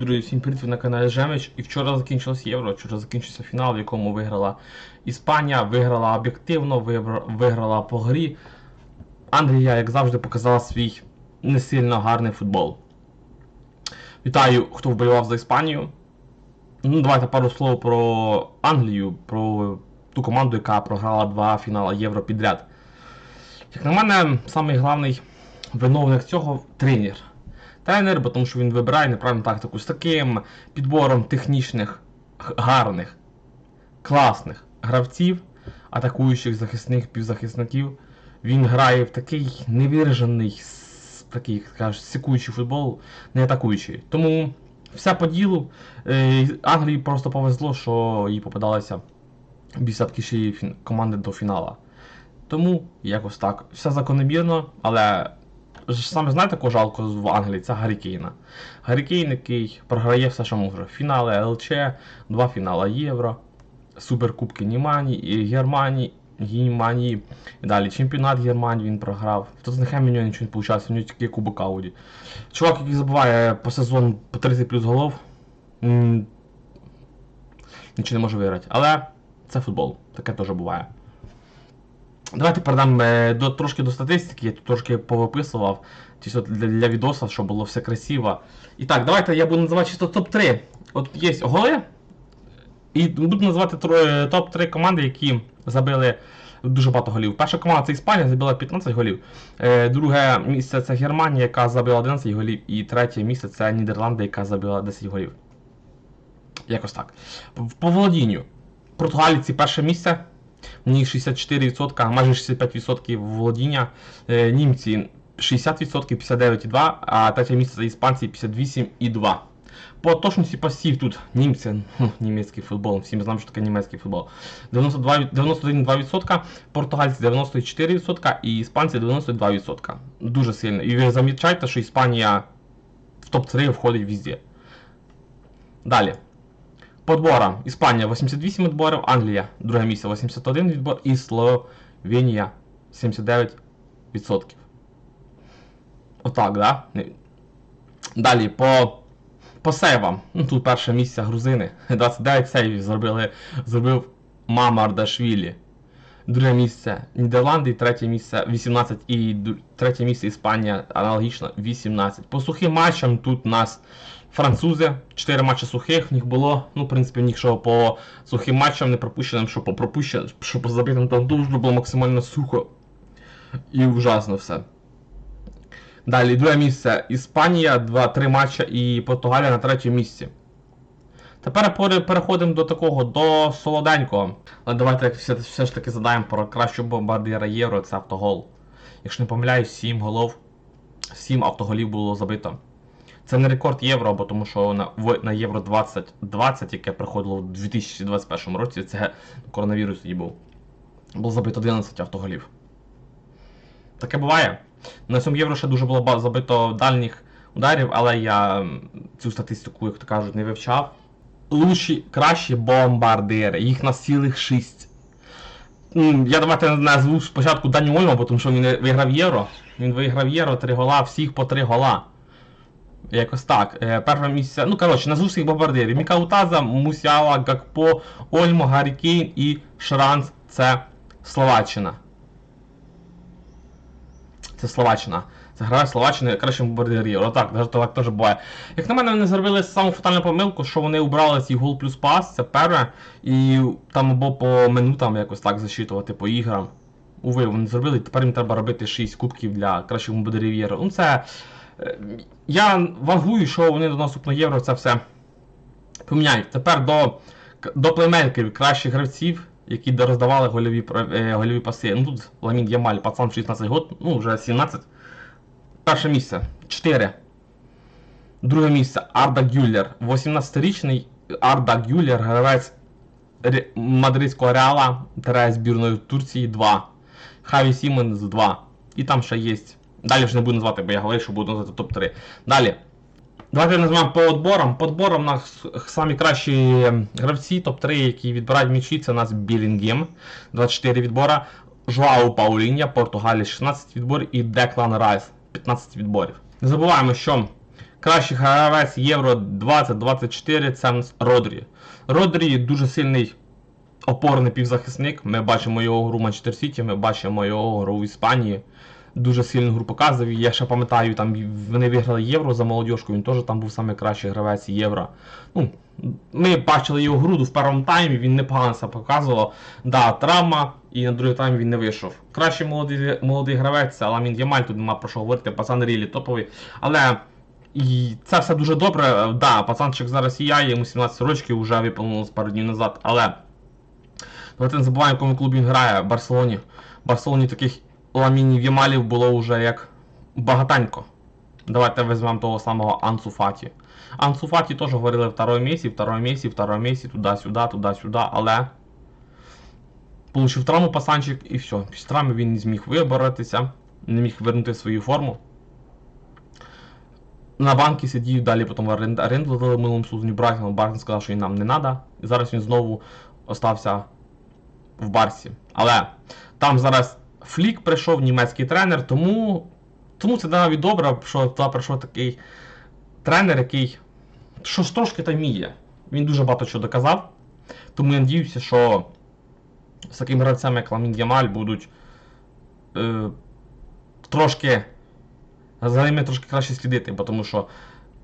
Друзі, всім привіт, на каналі Жемич. І вчора закінчилось євро, вчора закінчився фінал, в якому виграла Іспанія, виграла об'єктивно, виграла по грі. Англія, як завжди, показала свій не сильно гарний футбол. Вітаю, хто вболівав за Іспанію. Ну, давайте пару слов про Англію, про ту команду, яка програла два фінали Євро підряд. Як на мене, самий головний виновник цього тренер. Тренер, бо тому що він вибирає неправильну тактику з таким підбором технічних, гарних, класних гравців, атакуючих захисних півзахисників. Він грає в такий невиражений, такий, кажуть, секуючий футбол, не атакуючий. Тому все по ділу. Е, Англії просто повезло, що їй попадалися фін- команди до фінала. Тому якось так. Все закономірно, але саме знаєте, кого жалко в Англії? Це Гаррі Кейна. Гаррі Кейн, який програє все, що може. Фінали ЛЧ, два фінали Євро, Суперкубки Німані, і Германії, Германії. І далі чемпіонат Германії він програв. В Тоттенхемі у нього нічого не вийшло, у нього тільки Кубок Ауді. Чувак, який забуває по сезону по 30 плюс голов, нічого не може виграти. Але це футбол, таке теж буває. Давайте перейдемо е, до, трошки до статистики, я тут трошки повиписував чисто для, для відоса, щоб було все красиво. І так, давайте я буду називати чисто топ-3. От є голи. І буду називати топ-3 команди, які забили дуже багато голів. Перша команда це Іспанія, забила 15 голів. Е, друге місце це Германія, яка забила 11 голів. І третє місце це Нідерланди, яка забила 10 голів. Якось так. По володінню. Португалійці перше місце. У них 64%, майже 65% володіння. Е, Німці 60%, 59,2%, а третє місце за іспанці 58,2%. По точності пасів тут німці, ну, німецький футбол, всі ми знаємо, що таке німецький футбол. 92, 91,2%, португальці 94% і іспанці 92%. Дуже сильно. І ви замічаєте, що Іспанія в топ-3 входить везде. Далі. По. Іспанія 88 відборів, Англія друге місце 81 відбор і Словенія 79%. Отак, да? Далі по, по сейвам. Ну, тут перше місце грузини. 29 сейвів зробили, зробив Мама Ардашвілі. Друге місце Нідерланди, третє місце 18 і третє місце Іспанія аналогічно 18. По сухим матчам тут у нас французи, 4 матчі сухих в них було. Ну, в принципі, в них що по сухим матчам не пропущеним, що по пропущеним, що по забитим, там дуже було максимально сухо і ужасно все. Далі, друге місце Іспанія, 2-3 матча і Португалія на третьому місці. Тепер переходимо до такого, до солоденького. Але давайте все, все ж таки задаємо про кращого бомбардира Євро, це автогол. Якщо не помиляюсь, 7 голов, 7 автоголів було забито. Це не рекорд Євро, бо тому що на, на Євро 2020, яке приходило в 2021 році, це коронавірус тоді був. Було забито 11 автоголів. Таке буває. На цьому євро ще дуже було забито дальніх ударів, але я цю статистику, як то кажуть, не вивчав. Лучші, кращі бомбардири. Їх на цілих 6. Я давайте назву спочатку Дані Ольма, бо тому що він виграв євро. Він виграв євро, 3 гола, всіх по 3 гола. Якось так. Е, Перше місце. Ну, коротше, назву всіх бомбардирів. Мікаутаза, Мусяла, Гакпо, Ольмо, Гаррі і Шранц це Словаччина. Це Словаччина. Це грає Словаччина кращим бомбардирів. Отак, навіть так теж буває. Як на мене, вони зробили саму фатальну помилку, що вони убрали цей гол плюс пас, це перше, і там або по минутам якось так засчитувати по іграм. Уви, вони зробили, тепер їм треба робити 6 кубків для кращих бомбардирів. Ну це. Е, Я вагую, що вони до наступного євро це все поміняють. Тепер до, до плеймейкерів кращих гравців, які роздавали гольові, е, гольові паси. Ну тут Ламін Ямаль, пацан 16 год, ну вже 17. Перше місце 4. Друге місце Арда Гюллер. 18-річний Арда Гюллер, гравець мадридського Реала, збірної Турції 2. Хаві Сіменс 2. І там ще є. Далі вже не буду назвати, бо я говорив, що буду назвати топ-3. Далі. Давайте назвемо по відборам. По відборам у нас самі кращі гравці, топ-3, які відбирають м'ячі, це у нас Білінгем, 24 відбора, Жуау Пауління, Португалія 16 відборів і Деклан Райс 15 відборів. Не забуваємо, що Кращий гравець Євро 2024 це нас Родрі. Родрі дуже сильний опорний півзахисник. Ми бачимо його гру в Манчестер Сіті, ми бачимо його гру в Іспанії. Дуже сильну гру показував. Я ще пам'ятаю, там вони виграли євро за молодіжку, він теж там був найкращий гравець євро. Ну, ми бачили його гру в першому таймі, він непогано себе показував. Да, травма, і на другий тайм він не вийшов. Кращий молодий, молодий гравець це Ламін Ямаль, тут нема про що говорити, пацан рілі топовий. Але і це все дуже добре. Да, пацанчик зараз і я, йому 17 років вже виповнилось пару днів назад. Але давайте не забуваємо, в якому клубі він грає в Барселоні. В Барселоні таких ламінів Ямалів було вже як багатенько. Давайте візьмемо того самого Ансу Фаті. Ансу Фаті теж говорили второй місці, второй місці, второй місці, туди-сюди, туди-сюди, але получив травму пасанчик і все. Після травми він не зміг виборатися, не міг вернути свою форму. На банки сидів, далі потім в оренду оренду дали в минулому сезоні Брайтон, Брайтон сказав, що він нам не треба. І зараз він знову остався в Барсі. Але там зараз Флік прийшов, німецький тренер, тому, тому це навіть добре, що туди прийшов такий тренер, який щось трошки там вміє. Він дуже багато чого доказав. Тому я надіюся, що з таким гравцем, як Ламін Ямаль, будуть е, трошки за ними трошки краще слідити, тому що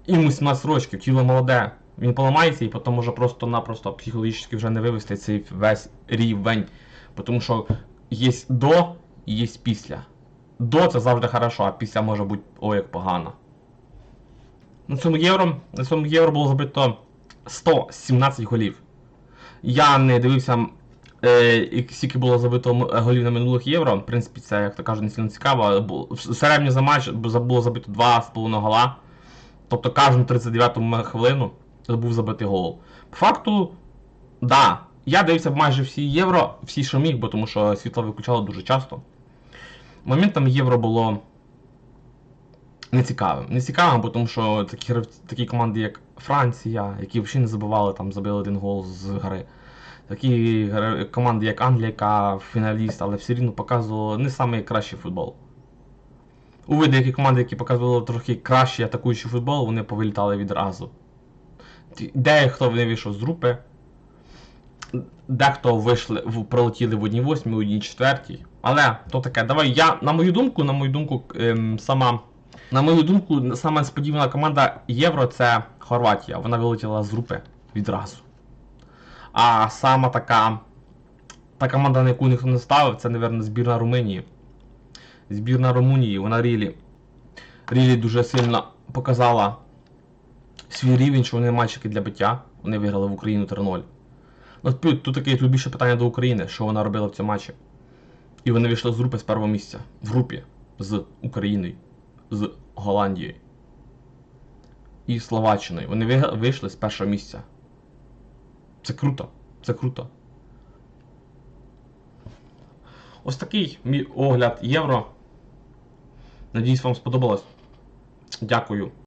йому 17 років, тіло молоде, він поламається і потім може просто-напросто психологічно вже не вивести цей весь рівень. Тому що є до і є після. До це завжди хорошо, а після може бути о як погано. На цьому євро, на цьому євро було забито 117 голів. Я не дивився, е, скільки було забито голів на минулих євро. В принципі, це, як то кажуть, не сильно цікаво. Середньо за матч було забито 2,5 гола. Тобто кожну 39-ту м- хвилину був забитий гол. По факту, да, я дивився майже всі євро, всі, що міг, бо тому що світло виключало дуже часто. Моментами євро було нецікавим. Нецікавим, бо тому що такі, такі команди, як Франція, які взагалі не забивали, там забили один гол з гри. Такі команди, як Англія, яка фіналіст, але все рівно показували не найкращий футбол. У деякі команди, які показували трохи кращий атакуючий футбол, вони повилітали відразу. Дехто не вийшов з групи, дехто вийшли, пролетіли в одній восьмій, в одній четвертій. Але то таке, давай я, на мою думку, на мою думку, ем, сама. На мою думку, сама несподівана команда Євро це Хорватія. Вона вилетіла з групи відразу. А сама така. Та команда, на яку ніхто не ставив, це, мабуть, збірна Румунії. Збірна Румунії, вона рілі. Рілі дуже сильно показала свій рівень, що вони мальчики для биття. Вони виграли в Україну 3-0. Ну, тут таке тут більше питання до України, що вона робила в цьому матчі. І вони вийшли з групи з першого місця. В групі з Україною, з Голландією і Словаччиною. Вони вийшли з першого місця. Це круто. Це круто. Ось такий мій огляд євро. Надіюсь, вам сподобалось. Дякую.